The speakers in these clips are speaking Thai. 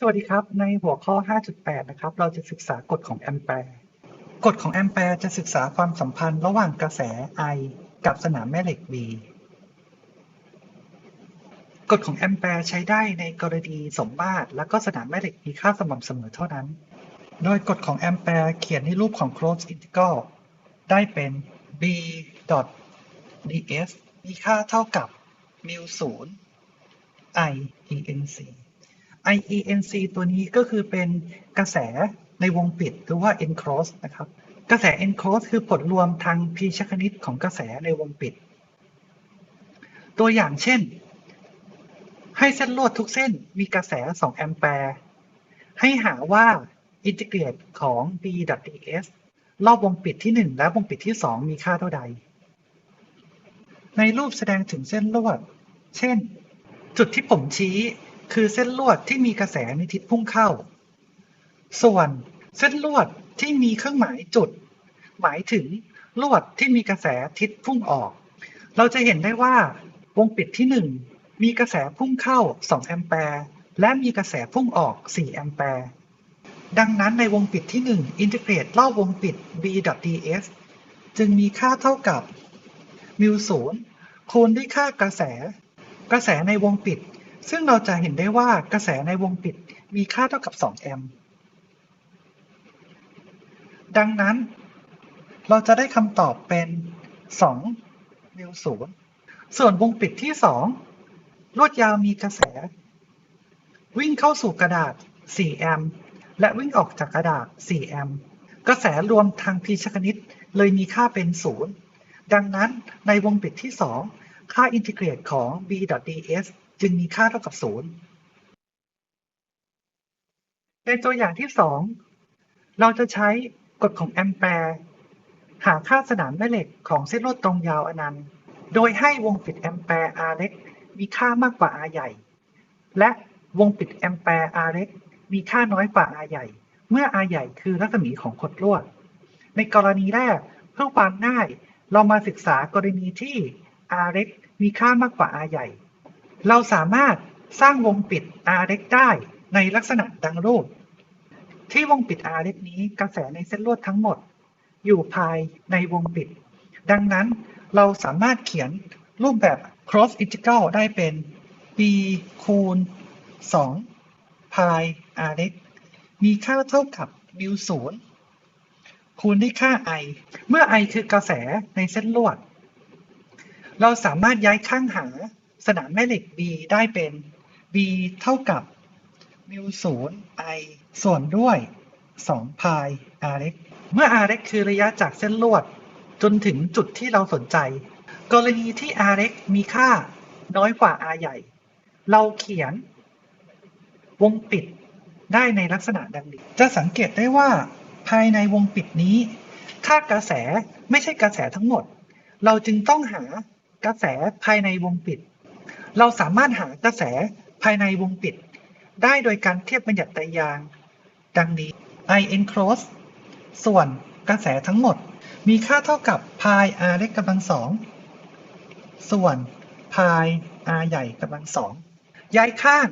สวัสดีครับ ในหัวข้อ 5.8 นะครับ เราจะศึกษากฎของแอมแปร์ กฎของแอมแปร์จะศึกษาความสัมพันธ์ระหว่างกระแส I กับสนามแม่เหล็ก B กฎของแอมแปร์ใช้ได้ในกรณีสมมาตรและก็สนามแม่เหล็กมีค่าสม่ำเสมอเท่านั้น โดยกฎของแอมแปร์เขียนในรูปของ closed integral ได้เป็น b ds มีค่าเท่ากับ mu 0 i enc IENC ตัวนี้ก็คือเป็นกระแสในวงปิดหรือว่า enclosed นะครับ กระแส enclosed คือผลรวมทางพีชคณิตของกระแสในวงปิด ตัวอย่างเช่น ให้เส้นลวดทุกเส้นมีกระแส 2 แอมแปร์ให้หาว่าอินทิเกรตของ B.ds รอบวงปิดที่ 1 และวงปิดที่ 2 มีค่าเท่าใด ในรูปแสดงถึงเส้นลวด เช่น จุดที่ผมชี้ คือเส้นลวดที่มีกระแสในทิศพุ่งเข้า ส่วนเส้นลวดที่มีเครื่องหมายจุด หมายถึงลวดที่มีกระแสทิศพุ่งออก เราจะเห็นได้ว่าวงปิดที่ 1 มีกระแสพุ่งเข้า 2 แอมแปร์และมีกระแสพุ่งออก 4 แอมแปร์ ดังนั้นในวงปิดที่ 1 อินทิเกรตรอบวงปิด b.ds จึงมีค่าเท่ากับ mu 0คูณด้วยค่ากระแส กระแสในวงปิด ซึ่งเราจะเห็นได้ว่ากระแสในวงปิดมีค่าเท่ากับ 2 แอมป์ดังนั้น เราจะได้คำตอบเป็น2มิวศูนย์ส่วนวงปิดที่ 2 ลวดยาวมีกระแส วิ่งเข้าสู่กระดาษ 4 แอมป์และวิ่งออกจากกระดาษ 4 แอมป์กระแสรวมทางพีชคณิตเลยมีค่าเป็น 0 ดังนั้นในวงปิดที่ 2 ค่าอินทิเกรตของ b.ds จึงมีค่าเท่ากับ0ในตัวอย่างที่2เราจะใช้กฎของแอมแปร์หาค่าสนามแม่เหล็กของเส้นลวดตรงยาวอนันต์ โดยให้วงปิดแอมแปร์ R เล็กมีค่ามากกว่า R ใหญ่ และวงปิดแอมแปร์ R เล็กมีค่าน้อยกว่า R ใหญ่ เมื่อ R ใหญ่คือรัศมีของขดลวด ในกรณีแรกเพื่อความง่าย เรามาศึกษากรณีที่ R เล็กมีค่ามากกว่า R ใหญ่ เราสามารถสร้างวงปิด R เล็กได้ในลักษณะดังรูป ที่วงปิด R เล็กนี้กระแสในเส้นลวดทั้งหมด อยู่ภายในวงปิด ดังนั้นเราสามารถเขียนรูปแบบ cross integral ได้เป็น b คูณ2 pi r เล็กมีค่าเท่ากับ mu 0คูณด้วยค่า i เมื่อ i คือกระแสในเส้นลวด เราสามารถย้ายข้างหา สนามแม่เหล็ก b ได้เป็น b เท่ากับ mu 0 i ส่วนด้วย2 pi r เล็กเมื่อ r x คือระยะจากเส้นลวด จนถึงจุดที่เราสนใจ กรณีที่ r x มีค่าน้อยกว่า r ใหญ่ เราเขียน วงปิดได้ในลักษณะดังนี้ จะสังเกตได้ว่า ภายในวงปิดนี้ ค่ากระแสไม่ใช่กระแสทั้งหมด เราจึงต้องหากระแสภายในวงปิด เราสามารถหากระแสภายในวงปิด ได้โดยการเทียบบัญญัติตรยาง ดังนี้ I enclose ส่วนกระแสทั้งหมด มีค่าเท่ากับ pi r เล็กกำลังสองส่วน pi r ใหญ่กำลังสองย้ายข้าง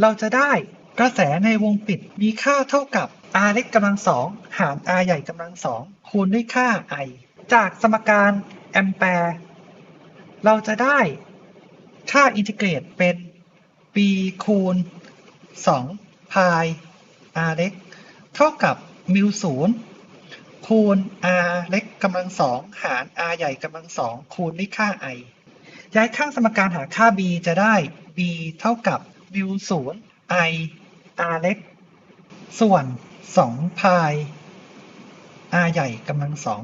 เราจะได้กระแสในวงปิดมีค่าเท่ากับ r เล็กกำลังสองหาร r ใหญ่กำลังสองคูณด้วยค่า i จากสมการแอมแปร์ เราจะได้ ค่าอินทิเกรตเป็น b คูณ2 pi r เล็กเท่ากับมิวศูนย์คูณ r เล็กกำลังสองหาร r ใหญ่กำลังสองคูณด้วยค่า i ย้ายข้างสมการหาค่า b จะได้ b เท่ากับมิวศูนย์ i r เล็กส่วน2 pi r ใหญ่กำลังสอง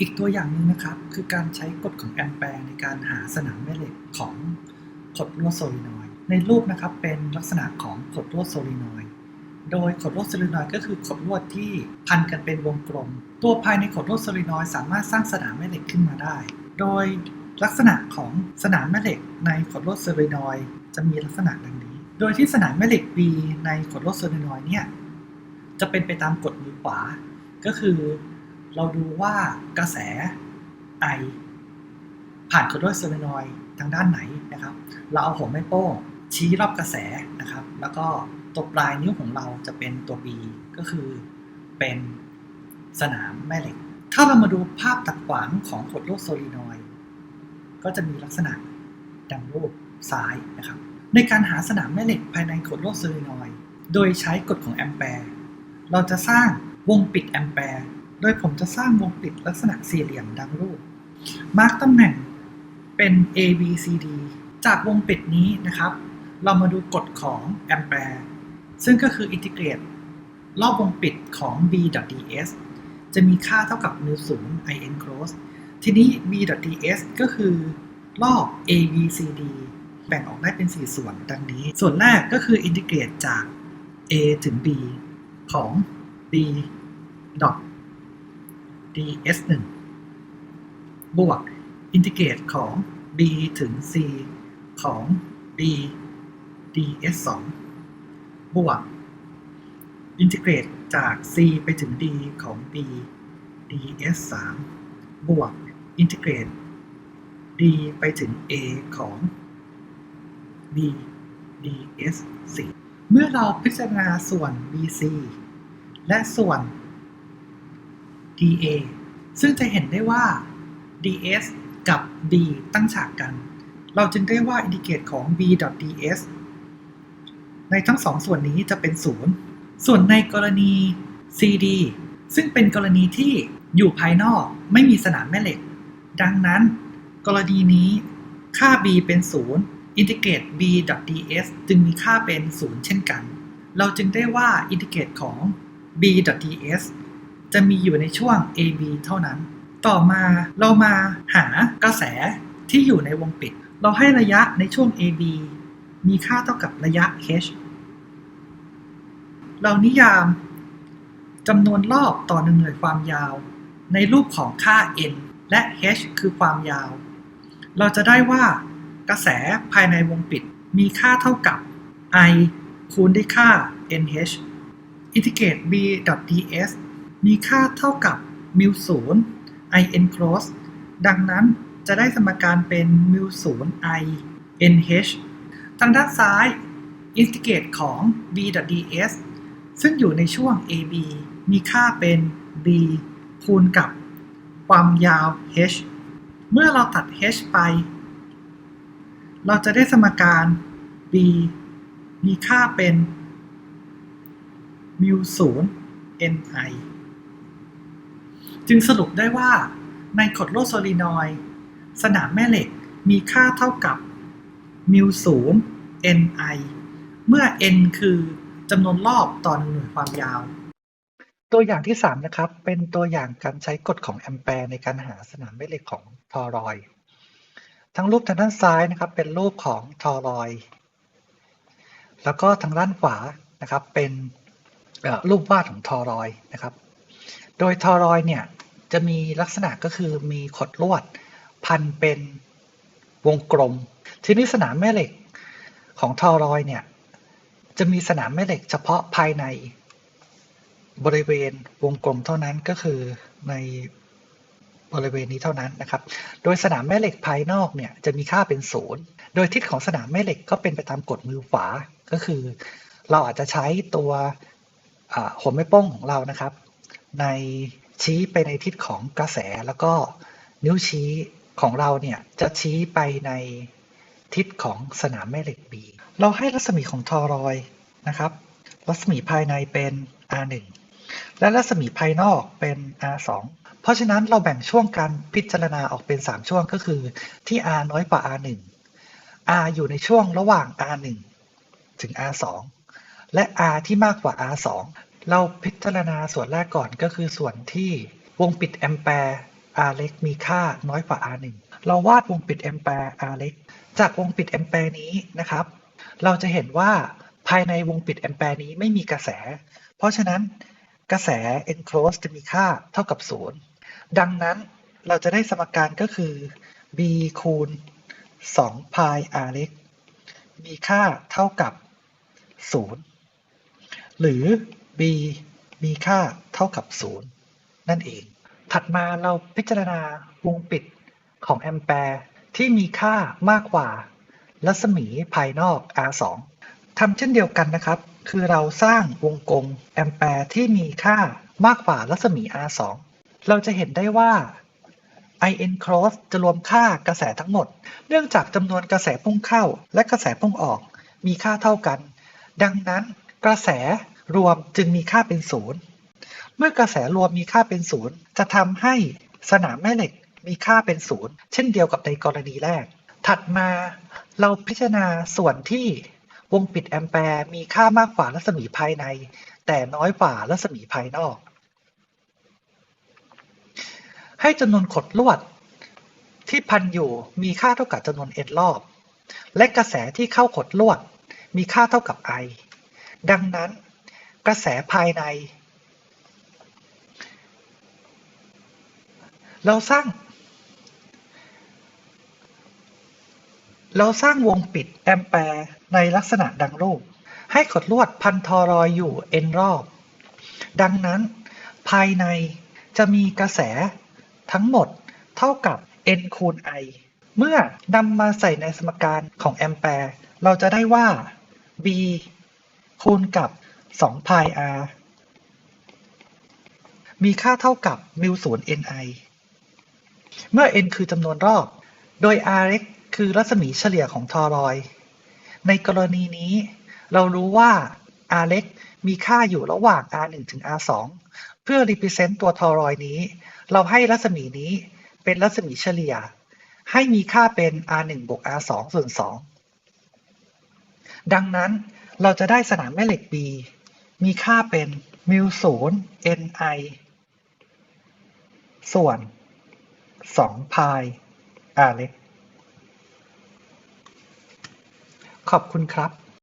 อีกตัวอย่างหนึ่งนะครับ คือการใช้กฎของแอมแปร์ในการหาสนามแม่เหล็กของขดลวดโซลินอยด์ในรูปนะครับเป็นลักษณะของขดลวดโซลินอยด์โดยขดลวดโซลินอยด์ก็คือขดลวดที่พันกันเป็นวงกลม ตัวภายในขดลวดโซลินอยด์สามารถสร้างสนามแม่เหล็กขึ้นมาได้ โดยลักษณะของสนามแม่เหล็กในขดลวดโซลินอยด์จะมีลักษณะดังนี้ โดยที่สนามแม่เหล็ก B ในขดลวดโซลินอยด์เนี่ยจะเป็นไปตามกฎมือขวา ก็คือ เราดูว่ากระแส I ผ่านขดลวดโซลินอยด์ทางด้านไหนนะครับ เราเอาหัวแม่โป้งชี้รอบกระแสนะครับ แล้วก็ตัวปลายนิ้วของเราจะเป็นตัว B ก็คือเป็นสนามแม่เหล็ก ถ้าเรามาดูภาพตัดขวางของขดลวดโซลีนอยด์ก็จะมีลักษณะดังรูปซ้ายนะครับ ในการหาสนามแม่เหล็กภายในขดลวดโซลีนอยด์โดยใช้กฎของแอมแปร์ เราจะสร้างวงปิดแอมแปร์ โดยผมจะสร้างวงปิดลักษณะสี่เหลี่ยมดังรูป มาร์กตำแหน่งเป็น A B C D จากวงปิดนี้นะครับ เรามาดูกฎของแอมแปร์ซึ่งก็คืออินทิเกรตรอบวงปิดของ B.ds จะมีค่าเท่ากับมิวศูนย์ in cross ทีนี้ B.ds ก็คือรอบ A B C D แบ่งออกได้เป็น 4 ส่วนดังนี้ ส่วนแรกก็คืออินทิเกรตจาก A ถึง B ของ B dot ds 1บวกอินทิเกรตของ b ถึง c ของ b ds 2บวกอินทิเกรตจาก c ไปถึง d ของ b ds 3บวกอินทิเกรต d ไปถึง a ของ b ds 4เมื่อเราพิจารณาส่วน bc และส่วน dA ซึ่งจะเห็นได้ว่า ds กับ b ตั้งฉากกัน เราจึงได้ว่าอินดิเกตของ b.ds ในทั้งสองส่วนนี้จะเป็นศูนย์ส่วนในกรณี cd ซึ่งเป็นกรณีที่อยู่ภายนอกไม่มีสนามแม่เหล็ก ดังนั้น กรณีนี้ค่า b เป็นศูนย์อินทิเกรต b.ds จึงมีค่าเป็นศูนย์เช่นกัน เราจึงได้ว่าอินทิเกรตของ b.ds จะมีอยู่ในช่วง AB เท่านั้น ต่อมาเรามาหากระแสที่อยู่ในวงปิด เราให้ระยะในช่วง AB มีค่าเท่ากับระยะ h เรานิยามจำนวนรอบต่อหนึ่งหน่วยความยาว ในรูปของค่า n และ h คือความยาว เราจะได้ว่ากระแสภายในวงปิด มีค่าเท่ากับ i คูณด้วยค่า nh อินทิเกรต b.ds มีค่าเท่ากับมิวศูนย์ in cross ดังนั้นจะได้สมการเป็นมิวศูนย์ i nh ทางด้านซ้ายอินทิเกตของ b.ds ซึ่งอยู่ในช่วง ab มีค่าเป็น b คูณกับความยาว h เมื่อเราตัด h ไป เราจะได้สมการ b มีค่าเป็นมิวศูนย์ ni จึงสรุปได้ว่าในขดลวดโซลีนอยด์สนามแม่เหล็กมีค่าเท่ากับมิวศูนย์ ni เมื่อ n คือจำนวนรอบต่อหนึ่งหน่วยความยาว ตัวอย่างที่ 3 นะครับ เป็นตัวอย่างการใช้กฎของแอมแปร์ในการหาสนามแม่เหล็กของทอรอย ทั้งรูปทางด้านซ้ายนะครับ เป็นรูปของทอรอย แล้วก็ทางด้านขวานะครับ เป็นรูปวาดของทอรอยนะครับ โดยทอรอยเนี่ยจะมีลักษณะก็คือมีขดลวดพันเป็นวงกลม ทีนี้สนามแม่เหล็กของทอรอยเนี่ยจะมีสนามแม่เหล็กเฉพาะภายใน บริเวณวงกลมเท่านั้นก็คือในบริเวณนี้เท่านั้นนะครับ โดยสนามแม่เหล็กภายนอกเนี่ยจะมีค่าเป็นศูนย์ โดยทิศของสนามแม่เหล็กก็เป็นไปตามกฎมือขวา ก็คือ เราอาจจะใช้ตัวหัวแม่โป้งของเรานะครับ ในชี้ไปในทิศของกระแสแล้วก็นิ้วชี้ของเราเนี่ยจะชี้ไปในทิศของสนามแม่เหล็ก B เราให้รัศมีของทอรอยนะครับ รัศมีภายในเป็น R1 และรัศมีภายนอกเป็น R2 เพราะฉะนั้นเราแบ่งช่วงการพิจารณาออกเป็น 3 ช่วงก็คือที่ R น้อยกว่า R1 R อยู่ในช่วงระหว่าง R1 ถึง R2 และ R ที่มากกว่า R2 เราพิจารณาส่วนแรกก่อนก็คือส่วนที่วงปิดแอมแปร์ R เล็กมีค่าน้อยกว่า R1 เราวาดวงปิดแอมแปร์ R เล็กจากวงปิดแอมแปร์นี้นะครับ เราจะเห็นว่าภายในวงปิดแอมแปร์นี้ไม่มีกระแส เพราะฉะนั้นกระแส enclose จะมีค่าเท่ากับ 0 ดังนั้นเราจะได้สมการก็คือ b คูณ2 pi r เล็กมีค่าเท่ากับ 0 หรือ b มีค่าเท่ากับ 0 นั่นเอง ถัดมาเราพิจารณาวงปิดของแอมแปร์ที่มีค่ามากกว่ารัศมีภายนอก R2 ทำเช่นเดียวกันนะครับ คือเราสร้างวงกลมแอมแปร์ที่มีค่ามากกว่ารัศมี R2 เราจะเห็นได้ว่า IN cross จะรวมค่ากระแสทั้งหมด เนื่องจากจำนวนกระแสพุ่งเข้าและกระแสพุ่งออกมีค่าเท่ากัน ดังนั้นกระแส รวมจึงมีค่าเป็นศูนย์เมื่อกระแสรวมมีค่าเป็นศูนย์จะทำให้สนามแม่เหล็กมีค่าเป็นศูนย์เช่นเดียวกับในกรณีแรก ถัดมาเราพิจารณาส่วนที่วงปิดแอมแปร์มีค่ามากกว่ารัศมีภายใน แต่น้อยกว่ารัศมีภายนอก ให้จำนวนขดลวด ที่พันอยู่มีค่าเท่ากับจำนวน n รอบ และกระแสที่เข้าขดลวด มีค่าเท่ากับ I ดังนั้น กระแสภายใน เราสร้าง เราสร้างวงปิดแอมแปร์ในลักษณะดังรูป ให้ขดลวดพันทอรอยอยู่ n รอบ ดังนั้น ภายในจะมีกระแสทั้งหมดเท่ากับ n คูณ i เมื่อนำมาใส่ในสมการของแอมแปร์ เราจะได้ว่า b คูณกับ 2 pi r มีค่าเท่ากับมิวศูนย์ ni เมื่อ n คือจำนวนรอบ โดย rx คือรัศมีเฉลี่ยของทอรอย ในกรณีนี้ เรารู้ว่า r เล็กมีค่าอยู่ระหว่าง r1 ถึง r2 เพื่อ represent ตัวทอรอยนี้ เราให้รัศมีนี้เป็นรัศมีเฉลี่ย ให้มีค่าเป็น r1 บวก r2 ส่วน 2 ดังนั้นเราจะได้สนามแม่เหล็ก B มีค่าเป็นมิวศูนย์ ni ส่วน2พายอาเล็ก ขอบคุณครับ